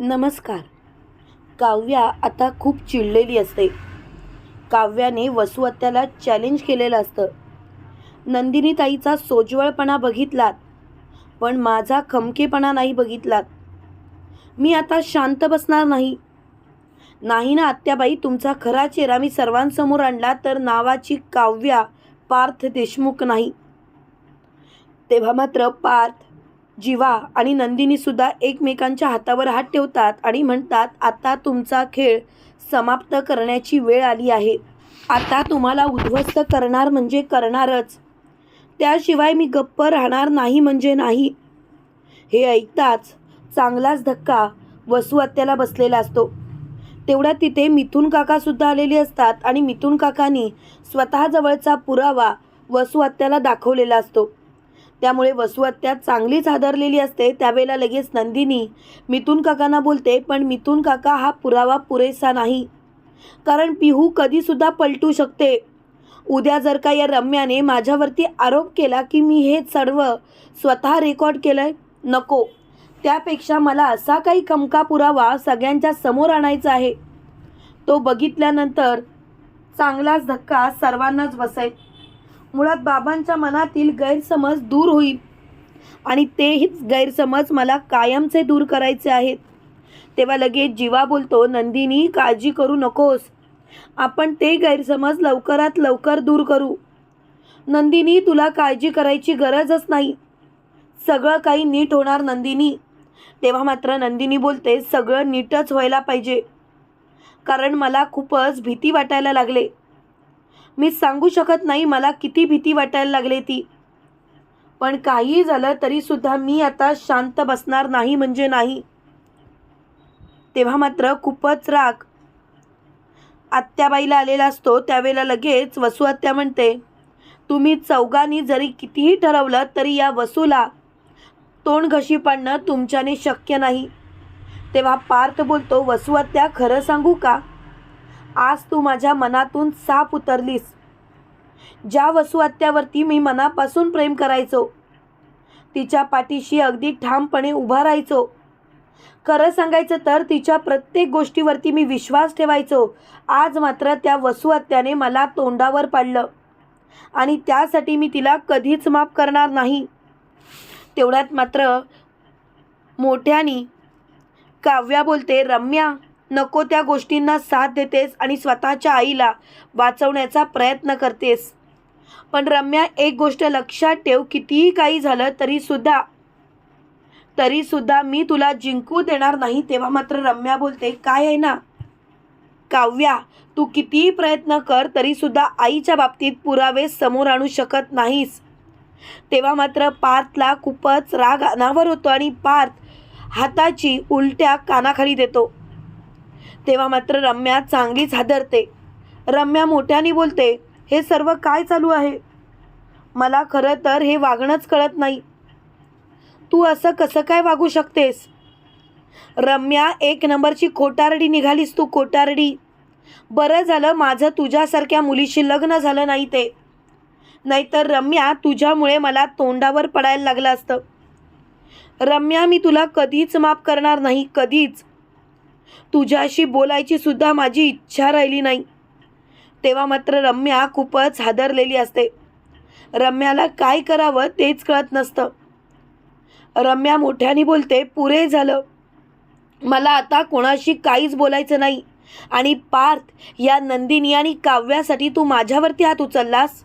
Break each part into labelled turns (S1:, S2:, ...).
S1: नमस्कार. काव्या आता खूप चिडलेली असते. काव्याने वसुहत्याला चॅलेंज केलेलं असतं. नंदिनी ताईचा सोज्वळपणा बघितलात पण माझा खमकेपणा नाही बघितलात. मी आता शांत बसणार नाही. नाही ना आत्याबाई तुमचा खरा चेहरा मी सर्वांसमोर आणला तर नावाची काव्या पार्थ देशमुख नाही. तेव्हा मात्र पार्थ जीवा आणि नंदिनीसुद्धा एकमेकांच्या हातावर हात ठेवतात आणि म्हणतात आता तुमचा खेळ समाप्त करण्याची वेळ आली आहे. आता तुम्हाला उद्ध्वस्त करणार म्हणजे करणारच. त्याशिवाय मी गप्प राहणार नाही म्हणजे नाही हे ऐकताच चांगलाच धक्का वसू आत्याला बसलेला असतो. तेवढ्या तिथे मिथून काकासुद्धा आलेले असतात आणि मिथून काकांनी स्वतःजवळचा पुरावा वसू आत्याला दाखवलेला असतो. त्यामुळे वसुहत्या चांगलीच हादरलेली असते. त्यावेळेला लगेच नंदिनी मिथून काकांना बोलते पण मिथून काका हा पुरावा पुरेसा नाही. कारण पिहू कधीसुद्धा पलटू शकते. उद्या जर का या रम्याने माझ्यावरती आरोप केला की मी हे सर्व स्वतः रेकॉर्ड केलं आहे नको. त्यापेक्षा मला असा काही कमका पुरावा सगळ्यांच्या समोर आणायचा आहे. तो बघितल्यानंतर चांगलाच धक्का सर्वांनाच बसेल. मुळात बाबांच्या मनातील गैरसमज दूर होईल. आणि तेहीच गैरसमज मला कायमचे दूर करायचे आहेत. तेव्हा लगेच जीवा बोलतो नंदिनी काळजी करू नकोस. आपण ते गैरसमज लवकरात लवकर दूर करू. नंदिनी तुला काळजी करायची गरजच नाही. सगळं काही नीट होणार नंदिनी. तेव्हा मात्र नंदिनी बोलते सगळं नीटच व्हायला पाहिजे. कारण मला खूपच भीती वाटायला लागले. मी सांगू शकत नाही मला किती भीती वाटायला लागली ती. पण काही झालं तरीसुद्धा मी आता शांत बसणार नाही म्हणजे नाही. तेव्हा मात्र खूपच राग. आत्याबाईला आलेला असतो त्यावेळेला लगेच वसू आत्या म्हणते तुम्ही चौघांनी जरी कितीही ठरवलं तरी या वसूला. तोंड घशी पाडणं तुमच्याने शक्य नाही. तेव्हा पार्थ बोलतो वसू आत्या खरं सांगू का? आज तू माझ्या मनातून साप उतरलीस. ज्या वसुआत्यावरती मी मनापासून प्रेम करायचो तिच्या पाठीशी अगदी ठामपणे उभा राहायचो. खरं सांगायचं तर तिच्या प्रत्येक गोष्टीवरती मी विश्वास ठेवायचो. आज मात्र त्या वसुआत्याने मला तोंडावर पाडलं आणि त्यासाठी मी तिला कधीच माफ करणार नाही. तेवढ्यात मात्र मोठ्यानी काव्या बोलते रम्या नको त्या गोष्टींना साथ देतेस आणि स्वतःच्या आईला वाचवण्याचा प्रयत्न करतेस. पण रम्या एक गोष्ट लक्षात ठेव कितीही काही झालं तरीसुद्धा तरीसुद्धा मी तुला जिंकू देणार नाही तेव्हा मात्र रम्या बोलते काय आहे ना? काव्या तू कितीही प्रयत्न कर तरीसुद्धा आईच्या बाबतीत पुरावे समोर आणू शकत नाहीस. तेव्हा मात्र पार्थला खूपच राग अनावर होतो आणि पार्थ हाताची उलट्या कानाखाली देतो. तेव्हा मात्र रम्या चांगलीच हादरते. रम्या मोठ्याने बोलते हे सर्व काय चालू आहे? मला खरं तर हे वागणंच कळत नाही. तू असं कसं काय वागू शकतेस? रम्या एक नंबरची खोटारडी निघालीस तू खोटारडी बरं झालं माझं तुझ्यासारख्या मुलीशी लग्न झालं नाही ते. नाहीतर रम्या तुझ्यामुळे मला तोंडावर पडायला लागलं असतं. रम्या मी तुला कधीच माफ करणार नाही कधीच. तुझ्याशी बोलायची सुद्धा माझी इच्छा राहिली नाही. तेव्हा मात्र रम्या खूपच हादरलेली असते. रम्याला काय करावं तेच कळत नसतं. रम्या मोठ्याने बोलते पुरे झालं. मला आता कोणाशी काहीच बोलायचं नाही. आणि पार्थ या नंदिनी आणि काव्यासाठी तू माझ्यावरती हात उचललास?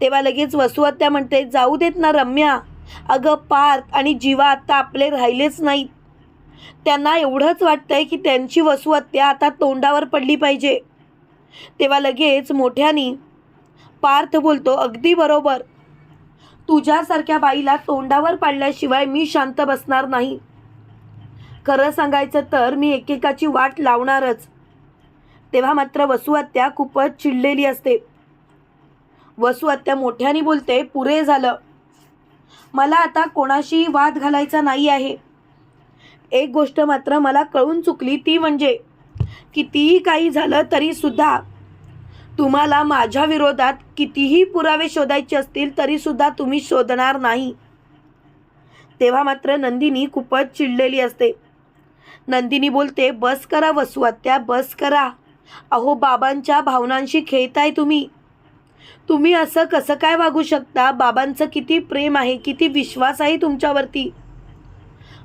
S1: तेव्हा लगेच वसुहत्या म्हणते जाऊ देत ना रम्या. अगं पार्थ आणि जीवा आता आपले राहिलेच नाहीत. त्यांना एवढंच वाटतंय की त्यांची वसुहत्या आता तोंडावर पडली पाहिजे. तेव्हा लगेच मोठ्यानी पार्थ बोलतो अगदी बरोबर. तुझ्यासारख्या बाईला तोंडावर पाडल्याशिवाय मी शांत बसणार नाही. खरं सांगायचं तर मी एकेकाची वाट लावणारच. तेव्हा मात्र वसुहत्या खूपच चिडलेली असते. वसुहत्या मोठ्याने बोलते पुरे झालं. मला आता कोणाशी वाद घालायचा नाही आहे. एक गोष्ट मात्र मला कळून चुकली ती म्हणजे कितीही काही झालं तरीसुद्धा तुम्हाला माझ्या विरोधात कितीही पुरावे शोधायचे असतील तरीसुद्धा तुम्ही शोधणार नाही. तेव्हा मात्र नंदिनी खूपच चिडलेली असते. नंदिनी बोलते बस करा वसू आत्या बस करा. अहो बाबांच्या भावनांशी खेळताय तुम्ही. तुम्ही असं कसं काय वागू शकता? बाबांचं किती प्रेम आहे किती विश्वास आहे तुमच्यावरती.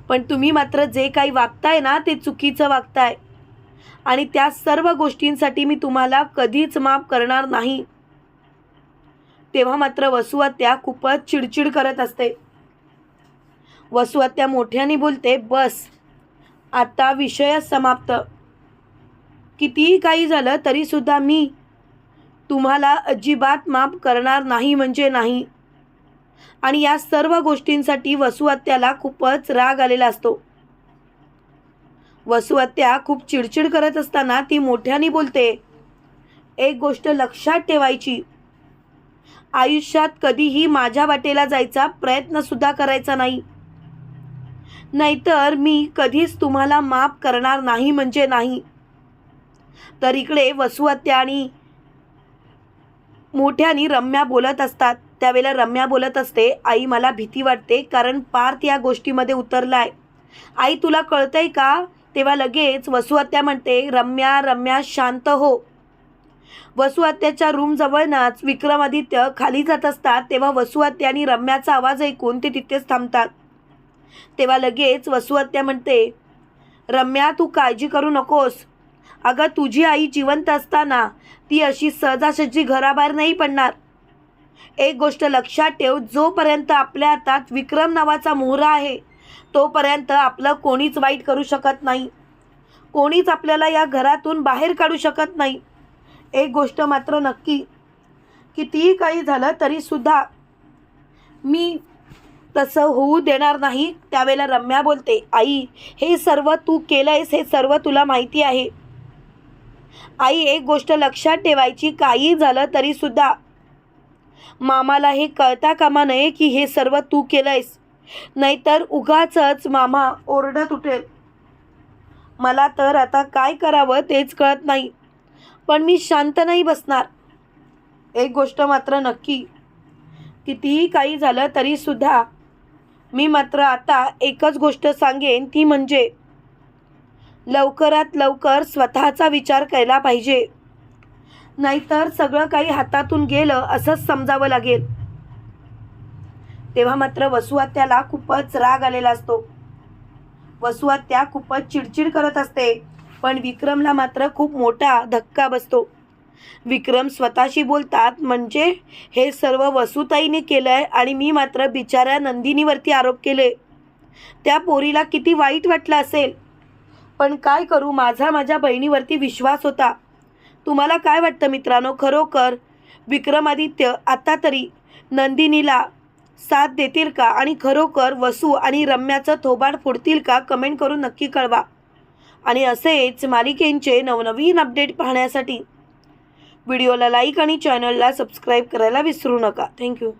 S1: पण तुम्ही मात्र जे काही वागताय ना ते चुकीचं वागताय. आणि त्या सर्व गोष्टींसाठी मी तुम्हाला कधीच माफ करणार नाही. तेव्हा मात्र वसुहत्या खूपच चिडचिड करत असते. वसुहत्या मोठ्याने बोलते बस आता विषय समाप्त. कितीही काही झालं तरीसुद्धा मी तुम्हाला अजिबात माफ करणार नाही म्हणजे नाही. आणि या सर्व गोष्टींसाठी वसुआत्याला खूपच राग आलेला असतो. वसुआत्या खूप चिडचिड करत असताना ती मोठ्याने बोलते एक गोष्ट लक्षात ठेवायची. आयुष्यात कधीही माझ्या वाटेला जायचा प्रयत्नसुद्धा करायचा नाही. नाहीतर मी कधीच तुम्हाला माफ करणार नाही म्हणजे नाही. तर इकडे वसुहत्या आणि मोठ्यानी रम्या बोलत असतात. त्यावेळेला रम्या बोलत असते आई मला भीती वाटते कारण पार्थ या गोष्टीमध्ये उतरलाय. आई तुला कळतंय का? तेव्हा लगेच वसुहत्या म्हणते रम्या रम्या शांत हो. वसुहत्याच्या रूमजवळनाच विक्रमादित्य खाली जात असतात तेव्हा वसुहत्या आणि रम्याचा आवाज ऐकून ते तिथेच थांबतात. तेव्हा लगेच वसुहत्या म्हणते रम्या तू काळजी करू नकोस. अगं तुझी आई जिवंत असताना ती अशी सहजासहजी घराबाहेर नाही पडणार. एक गोष्ट लक्षात ठेव जोपर्यंत आपल्या हातात विक्रम नावाचा मोहरा आहे तोपर्यंत आपलं कोणीच वाईट करू शकत नाही. कोणीच आपल्याला या घरातून बाहेर काढू शकत नाही. एक गोष्ट मात्र नक्की कितीही काही झालं तरीसुद्धा मी तसं होऊ देणार नाही त्यावेळेला रम्या बोलते आई हे सर्व तू केलं आहेस हे सर्व तुला माहिती आहे. आई एक गोष्ट लक्षात ठेवायची काही झालं तरीसुद्धा मामाला हे कळता कामा नये की हे सर्व तू केलंयस. नाहीतर उगाचच मामा ओरडत उठेल. मला तर आता काय करावं तेच कळत नाही. पण मी शांत नाही बसणार. एक गोष्ट मात्र नक्की. कितीही काही झालं तरीसुद्धा मी मात्र आता एकच गोष्ट सांगेन ती म्हणजे लवकरात लवकर स्वतःचा विचार केला पाहिजे. नाहीतर सगळं काही हातातून गेलं असंच समजावं लागेल. तेव्हा मात्र वसुआत्याला खूपच राग आलेला असतो. वसुआत्या खूपच चिडचिड करत असते पण विक्रमला मात्र खूप मोठा धक्का बसतो. विक्रम स्वतःशी बोलतात म्हणजे हे सर्व वसुताईने केलं आहे आणि मी मात्र बिचाऱ्या नंदिनीवरती आरोप केले. त्या पोरीला किती वाईट वाटलं असेल. पण काय करू माझा माझ्या बहिणीवरती विश्वास होता. तुम्हाला काय वाटतं मित्रांनो? खरोखर विक्रमादित्य आता तरी नंदिनीला साथ देतील का? आणि खरोखर वसू आणि रम्याचं थोबाड फोडतील का? कमेंट करून नक्की कळवा. आणि असेच मालिकेंचे नवनवीन अपडेट पाहण्यासाठी व्हिडिओला लाईक आणि चॅनलला सबस्क्राईब करायला विसरू नका. थँक्यू